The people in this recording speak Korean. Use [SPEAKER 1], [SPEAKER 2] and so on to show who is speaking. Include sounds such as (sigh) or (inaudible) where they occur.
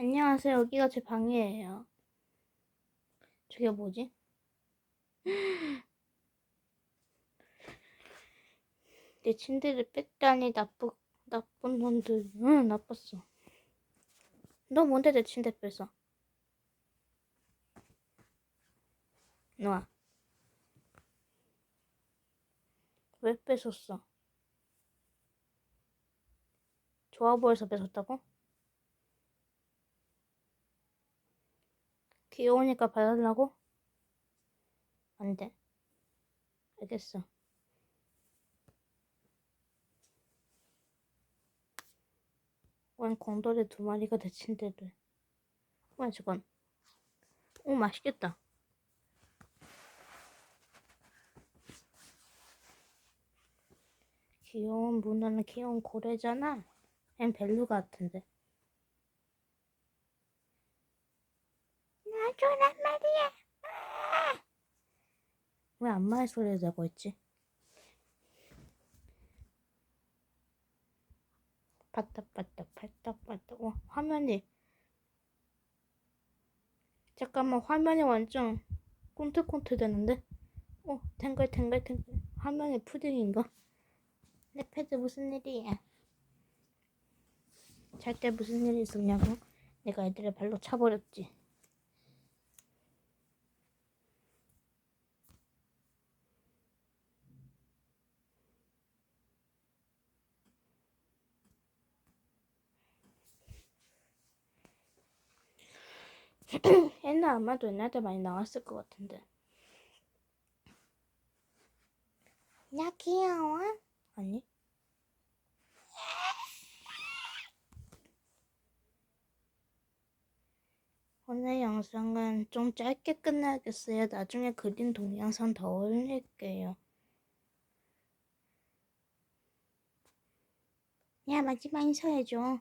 [SPEAKER 1] 안녕하세요. 여기가 제 방이에요. 저게 뭐지? (gasps) 내 침대를 뺐다니 나쁘 나쁜 놈들. 응, 나빴어. 너 뭔데 내 침대 뺐어? 놔. 왜 뺏었어? 좋아 보여서 뺏었다고? 귀여우니까 봐달라고? 안 돼. 알겠어. 웬 공돌이 두 마리가 내 침대를. 뭐야, 저건. 오, 맛있겠다. 귀여운 문어는 귀여운 고래잖아. 얜 벨루가 같은데. 놔줘란 말이야. 왜 안마의 소리를 내고 있지? 바닥바닥 바닥바닥 와 화면이 잠깐만 화면이 완전 콘트콘트 되는데? 어 탱글탱글탱글 화면이 푸딩인가? 내 패드 무슨 일이야? 잘 때 무슨 일이 있었냐고? 내가 애들의 발로 차버렸지. (clears throat) 옛날 아마도 옛날 때 많이 나왔을 것 같은데. 야 귀여워? 아니. 오늘 영상은 좀 짧게 끝나겠어요. 나중에 그린 동영상 더 올릴게요. 야 마지막 인사해줘.